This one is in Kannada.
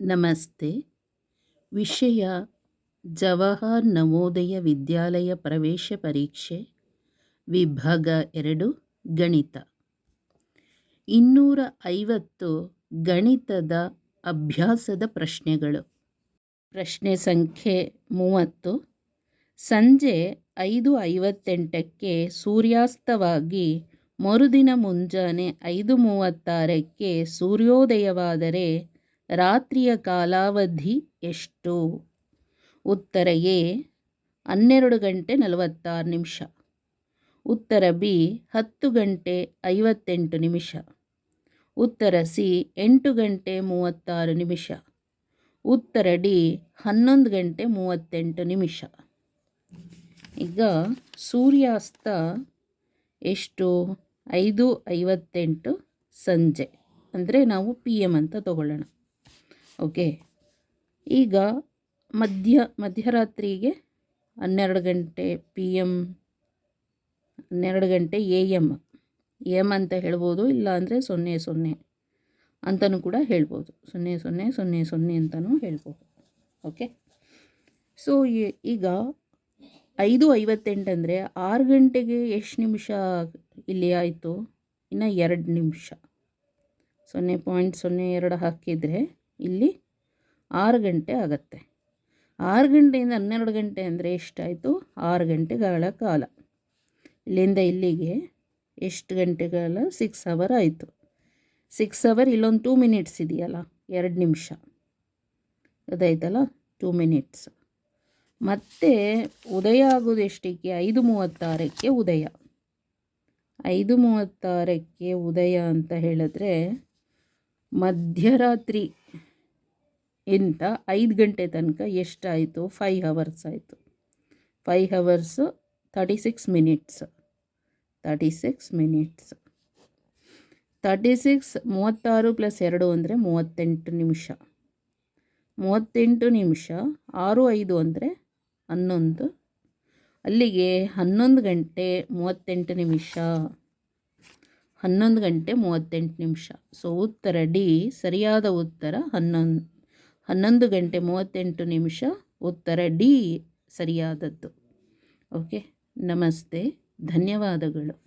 ನಮಸ್ತೆ. ವಿಷಯ ಜವಾಹರ್ ನವೋದಯ ವಿದ್ಯಾಲಯ ಪ್ರವೇಶ ಪರೀಕ್ಷೆ, ವಿಭಾಗ ಎರಡು, ಗಣಿತ. ಇನ್ನೂರ ಐವತ್ತು ಗಣಿತದ ಅಭ್ಯಾಸದ ಪ್ರಶ್ನೆಗಳು. ಪ್ರಶ್ನೆ ಸಂಖ್ಯೆ ಮೂವತ್ತು. ಸಂಜೆ ಐದು ಐವತ್ತೆಂಟಕ್ಕೆ ಸೂರ್ಯಾಸ್ತವಾಗಿ ಮರುದಿನ ಮುಂಜಾನೆ ಐದು ಮೂವತ್ತಾರಕ್ಕೆ ಸೂರ್ಯೋದಯವಾದರೆ ರಾತ್ರಿಯ ಕಾಲಾವಧಿ ಎಷ್ಟು? ಉತ್ತರ ಎ, ಹನ್ನೆರಡು ಗಂಟೆ ನಲವತ್ತಾರು ನಿಮಿಷ. ಉತ್ತರ ಬಿ, ಹತ್ತು ಗಂಟೆ ಐವತ್ತೆಂಟು ನಿಮಿಷ. ಉತ್ತರ ಸಿ, ಎಂಟು ಗಂಟೆ ಮೂವತ್ತಾರು ನಿಮಿಷ. ಉತ್ತರ ಡಿ, ಹನ್ನೊಂದು ಗಂಟೆ ಮೂವತ್ತೆಂಟು ನಿಮಿಷ. ಈಗ ಸೂರ್ಯಾಸ್ತ ಎಷ್ಟು? ಐದು ಐವತ್ತೆಂಟು ಸಂಜೆ. ಅಂದರೆ ನಾವು ಪಿ ಎಂ ಅಂತ ತಗೊಳ್ಳೋಣ. ಓಕೆ ಈಗ ಮಧ್ಯ, ಮಧ್ಯರಾತ್ರಿಗೆ ಹನ್ನೆರಡು ಗಂಟೆ ಪಿ ಎಂ ಹನ್ನೆರಡು ಗಂಟೆ ಎ ಎಂ ಎಂ ಅಂತ ಹೇಳ್ಬೋದು, ಇಲ್ಲ ಅಂದರೆ ಸೊನ್ನೆ ಸೊನ್ನೆ ಅಂತಲೂ ಕೂಡ ಹೇಳ್ಬೋದು. ಸೊನ್ನೆ ಸೊನ್ನೆ ಸೊನ್ನೆ ಸೊನ್ನೆ ಅಂತಲೂ ಹೇಳ್ಬೋದು. ಓಕೆ ಸೊ ಈಗ ಐದು ಐವತ್ತೆಂಟು ಅಂದರೆ ಆರು ಗಂಟೆಗೆ ಎಷ್ಟು ನಿಮಿಷ ಇಲ್ಲಿ ಆಯಿತು? ಇನ್ನು ಎರಡು ನಿಮಿಷ. ಸೊನ್ನೆ ಪಾಯಿಂಟ್ ಸೊನ್ನೆ ಎರಡು ಹಾಕಿದರೆ ಇಲ್ಲಿ ಆರು ಗಂಟೆ ಆಗತ್ತೆ. ಆರು ಗಂಟೆಯಿಂದ ಹನ್ನೆರಡು ಗಂಟೆ ಅಂದರೆ ಎಷ್ಟಾಯಿತು? ಆರು ಗಂಟೆಗಳ ಕಾಲ. ಇಲ್ಲಿಂದ ಇಲ್ಲಿಗೆ ಎಷ್ಟು ಗಂಟೆಗಳ? ಸಿಕ್ಸ್ ಅವರ್ ಆಯಿತು. ಸಿಕ್ಸ್ ಅವರ್ ಇಲ್ಲೊಂದು ಟೂ ಮಿನಿಟ್ಸ್ ಇದೆಯಲ್ಲ, ಎರಡು ನಿಮಿಷ. ಅದಾಯ್ತಲ್ಲ ಟೂ ಮಿನಿಟ್ಸ್ ಮತ್ತು ಉದಯ ಆಗೋದು ಎಷ್ಟಕ್ಕೆ? ಐದು ಮೂವತ್ತಾರಕ್ಕೆ ಉದಯ. ಐದು ಮೂವತ್ತಾರಕ್ಕೆ ಉದಯ ಅಂತ ಹೇಳಿದ್ರೆ ಮಧ್ಯರಾತ್ರಿ. ಇಂತ ಐದು ಗಂಟೆ ತನಕ ಎಷ್ಟಾಯಿತು? ಫೈ ಹವರ್ಸ್ ಆಯಿತು. Five hours thirty six minutes thirty six minutes thirty six ಮೂವತ್ತಾರು ಪ್ಲಸ್ ಎರಡು ಅಂದರೆ ಮೂವತ್ತೆಂಟು ನಿಮಿಷ. ಮೂವತ್ತೆಂಟು ನಿಮಿಷ, ಆರು, ಐದು ಅಂದರೆ ಹನ್ನೊಂದು. ಅಲ್ಲಿಗೆ ಹನ್ನೊಂದು ಗಂಟೆ ಮೂವತ್ತೆಂಟು ನಿಮಿಷ. ಹನ್ನೊಂದು ಗಂಟೆ ಮೂವತ್ತೆಂಟು ನಿಮಿಷ. ಸೊ ಉತ್ತರ ಡಿ, ಸರಿಯಾದ ಉತ್ತರ ಹನ್ನೊಂದು. ಹನ್ನೊಂದು ಗಂಟೆ ಮೂವತ್ತೆಂಟು ನಿಮಿಷ ಉತ್ತರ ಡಿ ಸರಿಯಾದದ್ದು. ಓಕೆ ನಮಸ್ತೆ. ಧನ್ಯವಾದಗಳು.